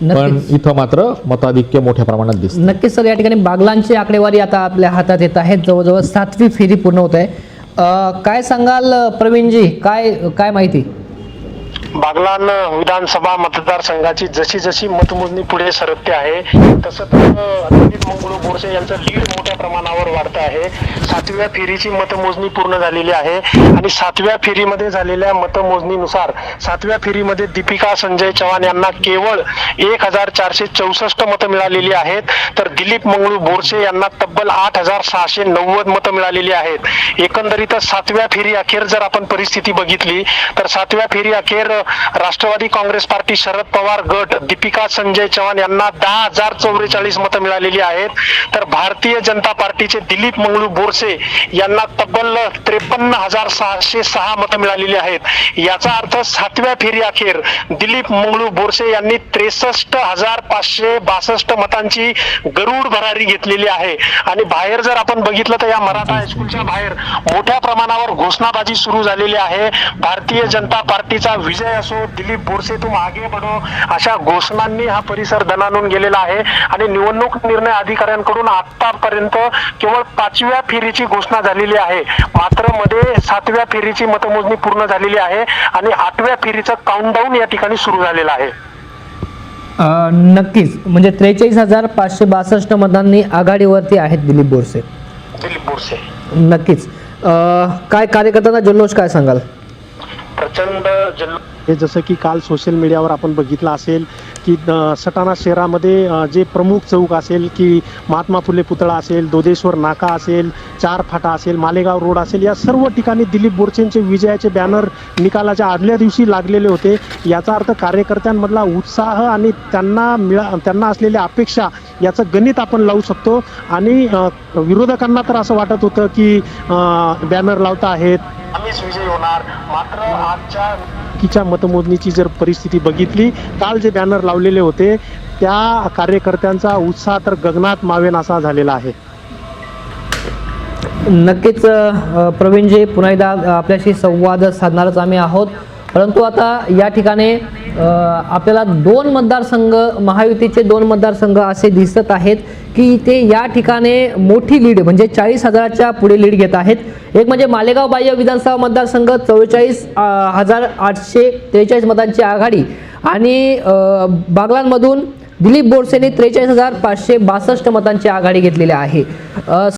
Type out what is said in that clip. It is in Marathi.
पण. इथं मात्र मताधिक्य मोठ्या प्रमाणात दिसतं नक्कीच सर या ठिकाणी बागलांची आकडेवारी आता आपल्या हातात येत आहे जवळजवळ सातवी फेरी पूर्ण होत आहे. काय सांगाल प्रवीणजी? काय काय माहिती? बागलान विधानसभा मतदारसंघाची जशी जशी मतमोजणी पुढे सरकते आहे तसं तसं रणजित मंगळू बोरसे यांचं लीड मोठ्या प्रमाणावर वाढतं आहे. सातव्या फेरीची मतमोजणी पूर्ण झालेली आहे आणि सातव्या फेरीमध्ये झालेल्या मतमोजणीनुसार सातव्या फेरीमध्ये दीपिका संजय चव्हाण यांना केवळ एक हजार चारशे चौसष्ट मतं मिळालेली आहेत. तर दिलीप मंगळू बोरसे यांना तब्बल आठ हजार सहाशे नव्वद मतं मिळालेली आहेत. एकंदरीतच सातव्या फेरी अखेर जर आपण परिस्थिती बघितली तर सातव्या फेरी अखेर राष्ट्रवादी काँग्रेस पार्टी शरद पवार गट दीपिका संजय चव्हाण यांना दहा हजार चौवेचाळीस मतं मिळालेली आहेत. तर भारतीय जनता पार्टीचे दिलीप मंगळू बोरसे यांना तब्बल त्रेपन्न हजार सहाशे सहा मतं मिळालेली आहेत. याचा अर्थ सातव्या फेरी अखेर दिलीप मंगळू बोरसे यांनी त्रेसष्ट हजार पाचशे बासष्ट मतांची गरुड भरारी घेतलेली आहे. आणि बाहेर जर आपण बघितलं तर या मराठा हायस्कूलच्या बाहेर मोठ्या प्रमाणावर घोषणाबाजी सुरू झालेली आहे. भारतीय जनता पार्टीचा विजय असो दिलीप बोरसे तुम आगे बढो. अशा घोषणांनी हा परिसर दणानून गेलेला आहे. आणि निवडणूक निर्णय अधिकाऱ्यांकडून आतापर्यंत केवळ पाचव्या फेरीची घोषणा झालेली आहे. मात्रमध्ये सातव्या फेरीची मतमोजणी पूर्ण झालेली आहे. आणि आठव्या फेरीचं काउंटडाऊन या ठिकाणी सुरू झालेलं आहे. नक्कीच. म्हणजे त्रेचाळीस हजार पाचशे बासष्ट मतांनी आघाडीवरती आहेत दिलीप बोरसे. दिलीप बोरसे. नक्कीच. अं, काय कार्यकर्त्यांना जल्लोष काय सांगाल? प्रचंड जल्लो हे जसं की काल सोशल मीडियावर आपण बघितलं असेल की सटाणा शहरामध्ये जे प्रमुख चौक असेल की महात्मा फुले पुतळा असेल दोदेश्वर नाका असेल चार फाटा असेल मालेगाव रोड असेल या सर्व ठिकाणी दिलीप बोरचेंचे विजयाचे बॅनर निकालाच्या आदल्या दिवशी लागलेले होते. याचा अर्थ कार्यकर्त्यांमधला उत्साह आणि त्यांना मिळा त्यांना असलेल्या अपेक्षा याचं गणित आपण लावू शकतो. आणि विरोधकांना तर असं वाटत होतं की बॅनर लावता आहेत. आम्हीच विजयी होणार. मात्र आजच्या चुकीच्या मतमोजणीची जर परिस्थिती बघितली काल जे बॅनर लावलेले होते त्या कार्यकर्त्यांचा उत्साह तर गगनात मावेन असा झालेला आहे. नक्कीच प्रवीणजी पुन्हा एकदा आपल्याशी संवाद साधणारच आम्ही आहोत. परंतु आता या ठिकाणी आपल्याला दोन मतदारसंघ महायुतीचे दोन मतदारसंघ असे दिसत आहेत की ते या ठिकाणी मोठी लीड म्हणजे चाळीस हजाराच्या पुढे लीड घेत आहेत. एक म्हणजे मालेगाव बाह्य विधानसभा मतदारसंघ चव्वेचाळीस हजार आठशे त्रेचाळीस मतांची आघाडी आणि बागलांमधून दिलीप बोरसेने त्रेचाळीस हजार पाचशे बासष्ट मतांची आघाडी घेतलेली आहे.